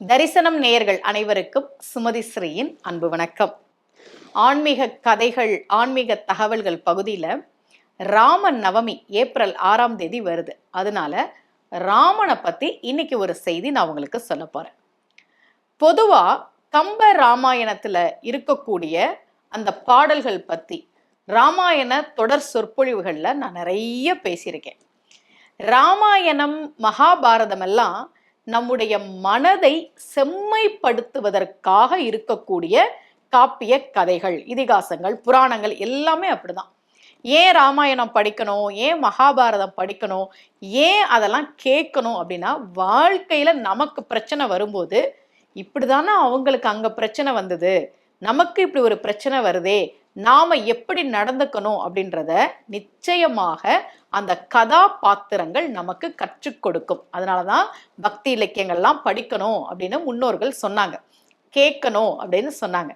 தரிசனம் நேயர்கள் அனைவருக்கும் சுமதி ஸ்ரீயின் அன்பு வணக்கம். ஆன்மீக கதைகள் ஆன்மீக தகவல்கள் பகுதியில் ராம நவமி ஏப்ரல் ஆறாம் தேதி வருது. அதனால ராமனை பற்றி இன்னைக்கு ஒரு செய்தி நான் உங்களுக்கு சொல்ல போகிறேன் பொதுவாக கம்ப ராமாயணத்தில் இருக்கக்கூடிய அந்த பாடல்கள் பற்றி ராமாயண தொடர் சொற்பொழிவுகளில் நான் நிறைய பேசியிருக்கேன். ராமாயணம் மகாபாரதம் எல்லாம் நம்முடைய மனதை செம்மைப்படுத்துவதற்காக இருக்கக்கூடிய காப்பிய கதைகள் இதிகாசங்கள் புராணங்கள் எல்லாமே அப்படிதான். ஏன் ராமாயணம் படிக்கணும்? ஏன் மகாபாரதம் படிக்கணும்? ஏன் அதெல்லாம் கேட்கணும் அப்படின்னா வாழ்க்கையில நமக்கு பிரச்சனை வரும்போது இப்படிதானே அவங்களுக்கு அங்க பிரச்சனை வந்தது? நமக்கு இப்படி ஒரு பிரச்சனை வருதே? நாம எப்படி நடந்துக்கணும் அப்படின்றத நிச்சயமாக அந்த கதாபாத்திரங்கள் நமக்கு கற்றுக் கொடுக்கும். அதனாலதான் பக்தி இலக்கியங்கள்லாம் படிக்கணும் அப்படின்னு முன்னோர்கள் சொன்னாங்க. கேட்கணும் அப்படின்னு சொன்னாங்க.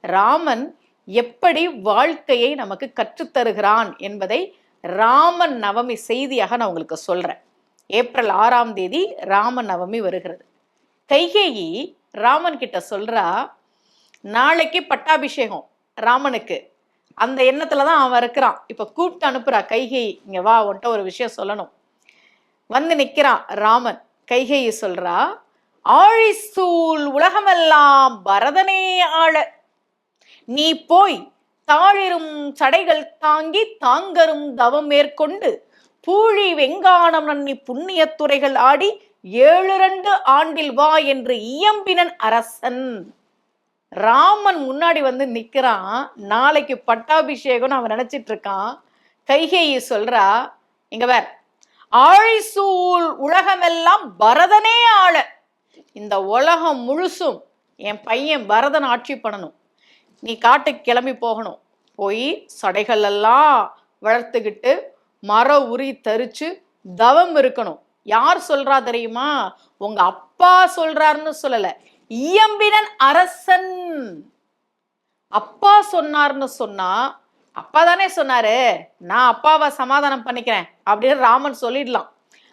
ராமன் எப்படி வாழ்க்கையை நமக்கு கற்றுத்தருகிறான் என்பதை ராமன் நவமி செய்தியாக நான் உங்களுக்கு சொல்றேன். ஏப்ரல் ஆறாம் தேதி ராமன் நவமி வருகிறது. கைகேயி ராமன் கிட்ட சொல்றா நாளைக்கு பட்டாபிஷேகம். ராமனுக்கு. அந்த எண்ணத்துல தான் அவன் இருக்கிறான். இப்ப கூப்பிட்டு அனுப்புறா கைகை இங்க வா உன்ட்ட ஒரு விஷயம் சொல்லணும். வந்து நிக்கிறான் ராமன். கைகையை சொல்றா ஆழிசூல் உலகமெல்லாம் பரதனே ஆள. நீ போய் தாழிரும் சடைகள் தாங்கி தாங்கரும் தவம் மேற்கொண்டு பூழி வெங்கானம் நன்னி புண்ணியத்துறைகள் ஆடி ஆடி ரெண்டு ஆண்டில் வா என்று இயம்பினன் அரசன். ராமன் முன்னாடி வந்து நிற்கிறான் நாளைக்கு பட்டாபிஷேகம்னு அவன் நினச்சிட்டு இருக்கான் கைகேயி சொல்றா இங்க வேற ஆழிசூழ் உலகமெல்லாம் பரதனே ஆள. இந்த உலகம் முழுசும் என் பையன் பரதன் ஆட்சி பண்ணணும். நீ காட்டுக்கு கிளம்பி போகணும். போய் சடைகள் எல்லாம் வளர்த்துக்கிட்டு மர உரி தரிச்சு தவம் இருக்கணும். யார் சொல்றா தெரியுமா? உங்க அப்பா சொல்றாருன்னு சொல்லலை. இயம்பினன் அரசன். அப்பா சொன்னார்னு சொன்னா அப்பா தானே சொன்னாரு நான் அப்பாவை சமாதானம் பண்ணிக்கிறேன் அப்படின்னு ராமன் சொல்லிடலாம்.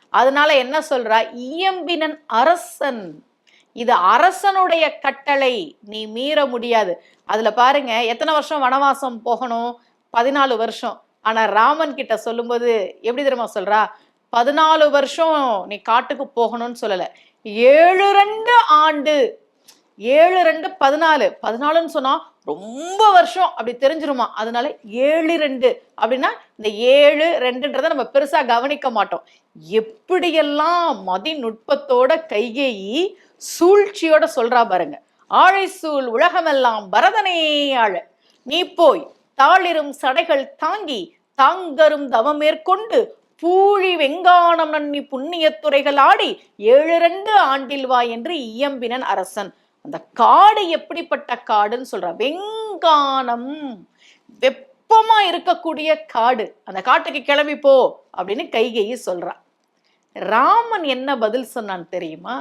அதனால என்ன சொல்றா? இயம்பினன் அரசன். இது அரசனுடைய கட்டளை நீ மீற முடியாது. அதுல பாருங்க எத்தனை வருஷம் வனவாசம் போகணும்? பதினாலு வருஷம். ஆனா ராமன் கிட்ட சொல்லும்போது எப்படி தெரியுமா சொல்றா? பதினாலு வருஷம் நீ காட்டுக்கு போகணும்னு சொல்லல. ஏழு ரெண்டு ஆண்டு ஏழு ரெண்டு பதினாலு. பதினாலுன்னு சொன்னா ரொம்ப வருஷம் அப்படி தெரிஞ்சிருமா? அதனால ஏழு ரெண்டு அப்படின்னா இந்த ஏழு ரெண்டுன்றத நம்ம பெருசா கவனிக்க மாட்டோம். எப்படியெல்லாம் மதிநுட்பத்தோட கைகேயி சூழ்ச்சியோட சொல்றா பாருங்க. ஆழை சூழ் உலகமெல்லாம் பரதனே ஆழ. நீ போய் தாளிரும் சடைகள் தாங்கி தாங்கரும் தவம் மேற்கொண்டு பூழி வெங்கானம் நன்னி புண்ணியத்துறைகள் ஆடி ஏழு ரெண்டு ஆண்டில் வா என்று இயம்பினன் அரசன். அந்த காடு எப்படிப்பட்ட காடுன்னு சொல்ற. வெங்கானம் வெப்பமா இருக்கக்கூடிய காடு. அந்த காட்டுக்கு கிளம்பி போ அப்படின்னு கைகையை சொல்றான் ராமன் என்ன பதில் சொன்னான் தெரியுமா?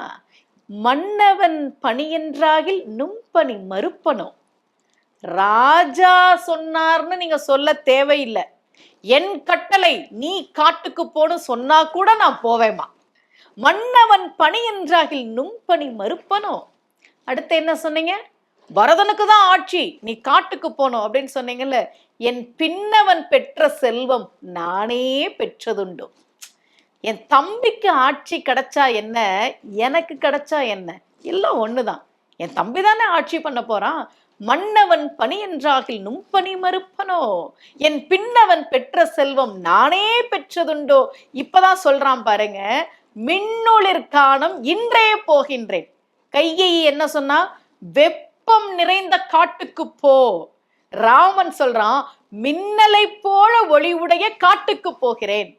மன்னவன் பணியென்றாகில் நும்பணி மறுப்பனும் ராஜா சொன்னார்னு நீங்க சொல்ல தேவையில்லை. என் கட்டளை நீ காட்டுக்கு போன்னு சொன்னா கூட நான் போவேமா மன்னவன் பணி என்றாகில் நும்பணி மறுப்பனோ? அடுத்து என்ன சொன்னீங்க? பரதனுக்கு தான் ஆட்சி நீ காட்டுக்கு போகணும் அப்படின்னு சொன்னீங்கல்ல என் பின்னவன் பெற்ற செல்வம் நானே பெற்றதுண்டு. என் தம்பிக்கு ஆட்சி கிடைச்சா என்ன? எனக்கு கிடைச்சா என்ன? எல்லாம் தான் என் தம்பி தானே ஆட்சி பண்ண போறான். மன்னவன் பணி என்றாகில் நும்பணி மறுப்பனோ? என் பின்னவன் பெற்ற செல்வம் நானே பெற்றதுண்டோ? இப்பதான் சொல்றான் பாருங்க மின்னொளிர்காணம் இன்றே போகின்றேன். கையை என்ன சொன்னா வெப்பம் நிறைந்த காட்டுக்கு போ. ராமன் சொல்றான் மின்னலை போல ஒளிவுடைய காட்டுக்கு போகிறேன்.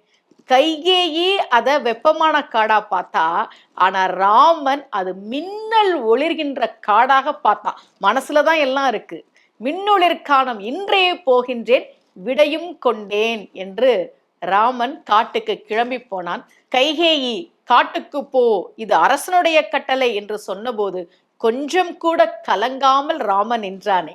கைகேயி அத வெப்பமான காடா பார்த்தா ஆனா ராமன் அது மின்னல் ஒளிர்கின்ற காடாக பார்த்தான் மனசுலதான் எல்லாம் இருக்கு. மின்னொளிர்காணம் இன்றே போகின்றேன் விடையும் கொண்டேன் என்று ராமன் காட்டுக்கு கிளம்பி போனான். கைகேயி காட்டுக்கு போ இது அரசனுடைய கட்டளை என்று சொன்னபோது கொஞ்சம் கூட கலங்காமல் ராமன் நின்றானே.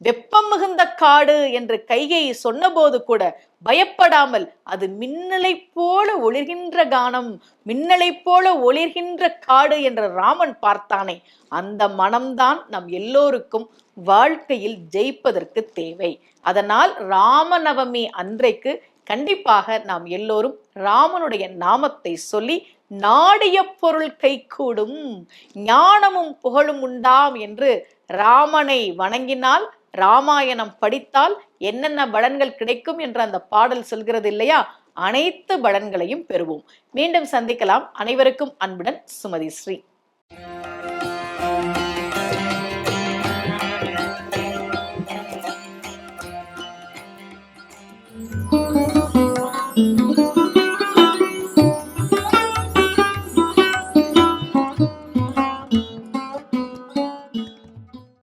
வெப்பம் மிகுந்த காடு என்று கையை சொன்னபோது கூட பயப்படாமல் அது மின்னலை போல ஒளிர்கின்ற கானம் மின்னலை போல ஒளிர்கின்ற காடு என்று ராமன் பார்த்தானே. அந்த மனம்தான் நம் எல்லோருக்கும் வாழ்க்கையில் ஜெயிப்பதற்கு தேவை. அதனால் ராமநவமி அன்றைக்கு கண்டிப்பாக நாம் எல்லோரும் ராமனுடைய நாமத்தை சொல்லி நாடிய பொருள் கைகூடும் ஞானமும் புகழும் உண்டாம் என்று ராமனை வணங்கினால் ராமாயணம் படித்தால் என்னென்ன பலன்கள் கிடைக்கும் என்று அந்த பாடல் சொல்கிறது இல்லையா? அனைத்து பலன்களையும் பெறுவோம். மீண்டும் சந்திக்கலாம். அனைவருக்கும் அன்புடன் சுமதி ஸ்ரீ.